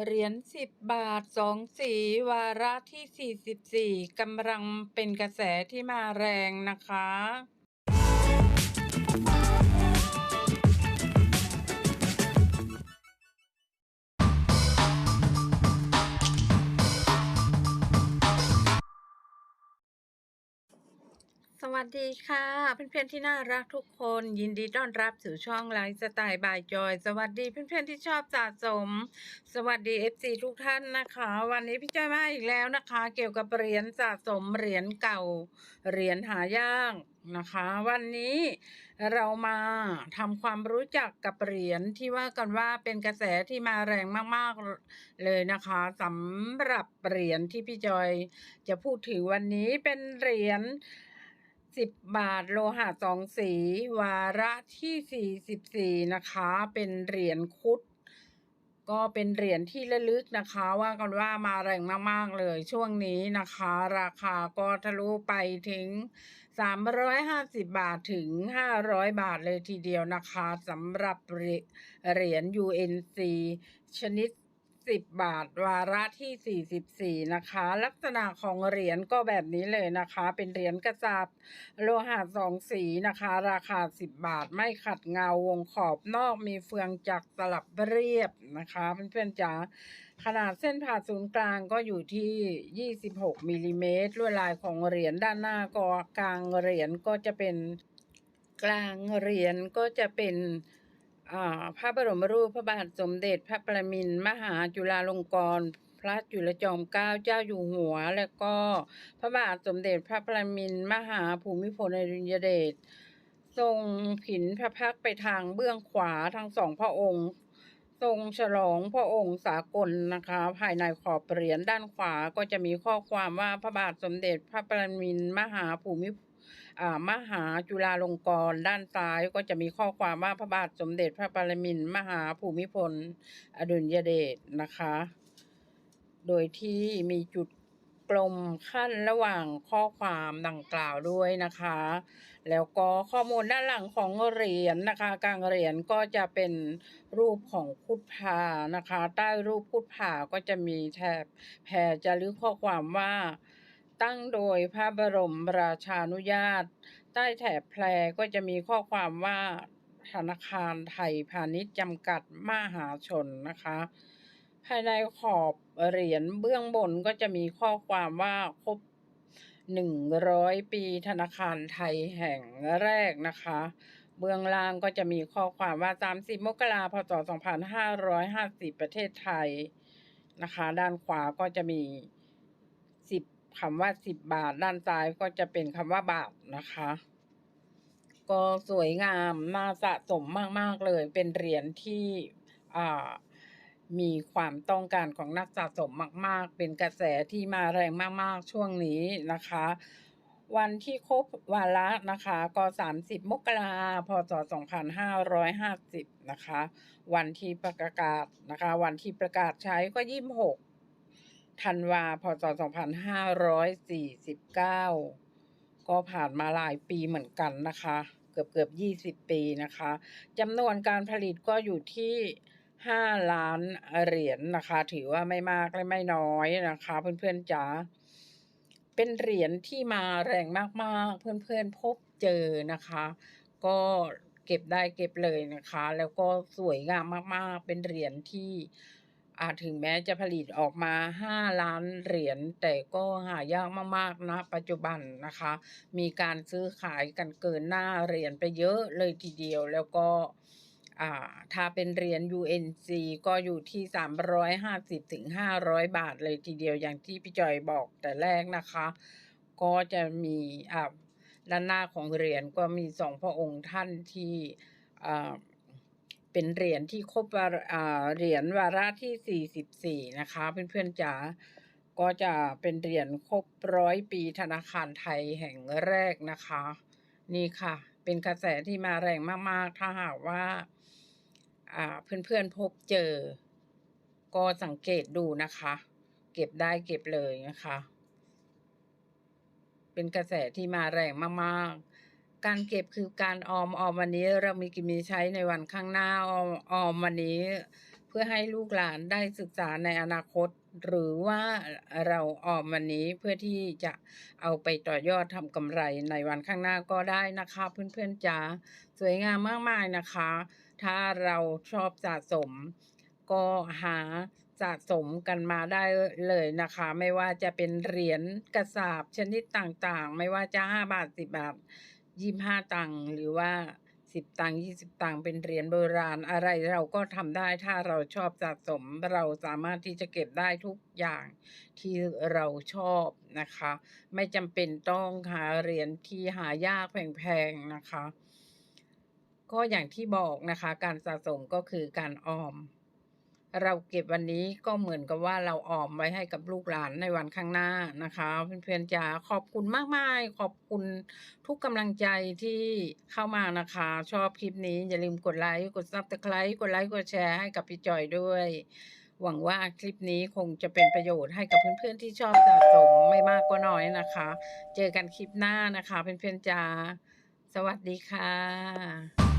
เหรียญสิบบาทสองสีวาระที่สี่สิบสี่กำลังเป็นกระแสที่มาแรงนะคะ สวัสดีค่ะ เพื่อนๆที่น่ารักทุกคน ยินดีต้อนรับสู่ช่องไลฟ์สไตล์บายจอย สวัสดีเพื่อนๆที่ชอบสะสม สวัสดี FC ทุกท่านนะคะ วันนี้พี่จอยมาอีกแล้วนะคะ เกี่ยวกับเหรียญสะสมเหรียญเก่าเหรียญหายากนะคะ วันนี้เรามาทำความรู้จักกับเหรียญที่ว่ากันว่าเป็นกระแสที่มาแรงมากๆเลยนะคะสำหรับเหรียญที่พี่จอยจะพูดถึงวันนี้เป็นเหรียญ สิบบาทโลหะสองสี วาระที่สี่สิบสี่นะคะ เป็นเหรียญคุด ก็เป็นเหรียญที่ระลึกนะคะ ว่ากันว่ามาแรงมาก ๆ เลยช่วงนี้นะคะ ราคาก็ทะลุไปถึง350บาทถึง500บาทเลยทีเดียวนะคะสำหรับเหรียญ UNC ชนิด 10 บาท วาระที่ 44 นะคะ ลักษณะของเหรียญก็แบบนี้เลยนะคะ เป็นเหรียญกระสาบโลหะสองสีนะคะ ราคา 10 บาทไม่ขัดเงาวงขอบนอกมีเฟืองจักสลับเรียบนะคะเพื่อนๆจ๋าขนาดเส้นผ่าศูนย์กลางก็อยู่ที่ 26มิลลิเมตรลวดลายของเหรียญด้านหน้าก็กลางเหรียญก็จะเป็นกลางเหรียญก็จะเป็น พระบรมรูปพระบาทสมเด็จพระประมินมหาจุฬาลงกรณ์พระจุลจอมเกล้าเจ้าอยู่หัว และก็พระบาทสมเด็จพระประมินมหาภูมิพลอดุลยเดชทรงผินพระพักไปทางเบื้องขวาทั้งสองพระองค์ ทรงฉลองพระองค์สากลนะคะ ภายในขอบเหรียญด้านขวาก็จะมีข้อความว่าพระบาทสมเด็จพระประมินมหาภูมิ มหาจุฬาลงกรณ์ด้านซ้ายก็จะมีข้อความว่าพระบาทสมเด็จพระปรมินทรมหาภูมิพล อดุลยเดชนะคะ โดยที่มีจุดกลมขั้นระหว่างข้อความดังกล่าวด้วยนะคะ แล้วก็ข้อมูลด้านหลังของเหรียญนะคะ กลางเหรียญก็จะเป็นรูปของพุทธานะคะ ใต้รูปพุทธาก็จะมีแถบแผ่จารึกข้อความว่า ตั้งโดยพระบรมราชานุญาต ใต้แถบแพรก็จะมีข้อความว่าธนาคารไทยพาณิชย์จำกัดมหาชนนะคะ ภายในขอบเหรียญเบื้องบนก็จะมีข้อความว่าครบหนึ่งร้อยปีธนาคารไทยแห่งแรกนะคะ เบื้องล่างก็จะมีข้อความว่า 30 มกราพศ 2550 ประเทศไทยนะคะ ด้านขวาก็จะมี คำว่า10บาท ด้านซ้ายก็จะเป็นคำว่าบาทนะคะ ก็สวยงามน่าสะสมมาก ๆ เลย เป็นเหรียญที่อ่ามีความต้องการของนักสะสมมาก ๆ เป็นกระแสที่มาแรงมาก ๆ ช่วงนี้นะคะ วันที่ครบวาระนะคะ ก็ 30 มกราพศ 2550 นะคะ วันที่ประกาศนะคะ วันที่ประกาศใช้ก็ 26 ธันวาพศ2549 ก็ผ่านมาหลายปีเหมือนกันนะคะ เกือบเกือบ20ปีนะคะจำนวนการผลิตก็อยู่ที่5ล้านเหรียญนะคะ ถือว่าไม่มากและไม่น้อยนะคะ เพื่อนๆจ๋าเป็นเหรียญที่มาแรงมากๆ เพื่อนๆพบเจอนะคะ ก็เก็บได้เก็บเลยนะคะ แล้วก็สวยงามมากๆ เป็นเหรียญที่ อาจถึงแม้จะผลิตออกมา 5 ล้านเหรียญ แต่ก็หายากมากๆนะ ปัจจุบันนะคะ มีการซื้อขายกันเกินหน้าเหรียญไปเยอะเลยทีเดียวแล้วก็ถ้าเป็นเหรียญ UNC ก็อยู่ที่ 350ถึง500 บาทเลยทีเดียวอย่างที่พี่จอยบอกแต่แรกนะคะ ก็จะมีด้านหน้าของเหรียญก็มีสองพระองค์ท่านที่อ่า เป็นเหรียญที่ครบวาระเหรียญวาระที่ 44 นะคะ เพื่อนๆจ๋าก็จะเป็นเหรียญครบร้อยปีธนาคารไทยแห่งแรกนะคะ นี่ค่ะ เป็นกระแสที่มาแรงมากๆ ถ้าหากว่าอ่าเพื่อนๆพบเจอ ก็สังเกตดูนะคะ เก็บได้เก็บเลยนะคะ เป็นกระแสที่มาแรงมากๆ การเก็บคือการออมออมวันนี้เรามีกินมีใช้ในวันข้างหน้าออมออมวันนี้ เพื่อให้ลูกหลานได้ศึกษาในอนาคต หรือว่าเราออมวันนี้เพื่อที่จะเอาไปต่อยอดทำกำไรในวันข้างหน้าก็ได้นะคะ เพื่อนๆจ๋าสวยงามมากมายนะคะ ถ้าเราชอบสะสม ก็หาสะสมกันมาได้เลยนะคะ ไม่ว่าจะเป็นเหรียญกระสาบชนิดต่างๆ ไม่ว่าจะ 5 บาท 10 บาท 25ตังค์หรือว่า10ตังค์20ตังค์เป็นเหรียญโบราณอะไรเราก็ทำได้ถ้าเราชอบสะสม เราสามารถที่จะเก็บได้ทุกอย่างที่เราชอบนะคะ ไม่จำเป็นต้องหาเหรียญที่หายากแพงๆนะคะ ก็อย่างที่บอกนะคะ การสะสมก็คือการออม เราเก็บวันนี้ก็เหมือนกับว่าเราออมไว้ให้กับลูกหลานในวันข้างหน้านะคะเพื่อนๆจ๋าขอบคุณมากๆขอบคุณทุกกำลังใจที่เข้ามานะคะ ชอบคลิปนี้อย่าลืมกดไลค์กดซับสไครต์กดไลค์กดแชร์ให้กับพี่จอยด้วย หวังว่าคลิปนี้คงจะเป็นประโยชน์ให้กับเพื่อนๆที่ชอบสะสมไม่มากก็น้อยนะคะ เจอกันคลิปหน้านะคะเพื่อนๆจ๋าสวัสดีค่ะ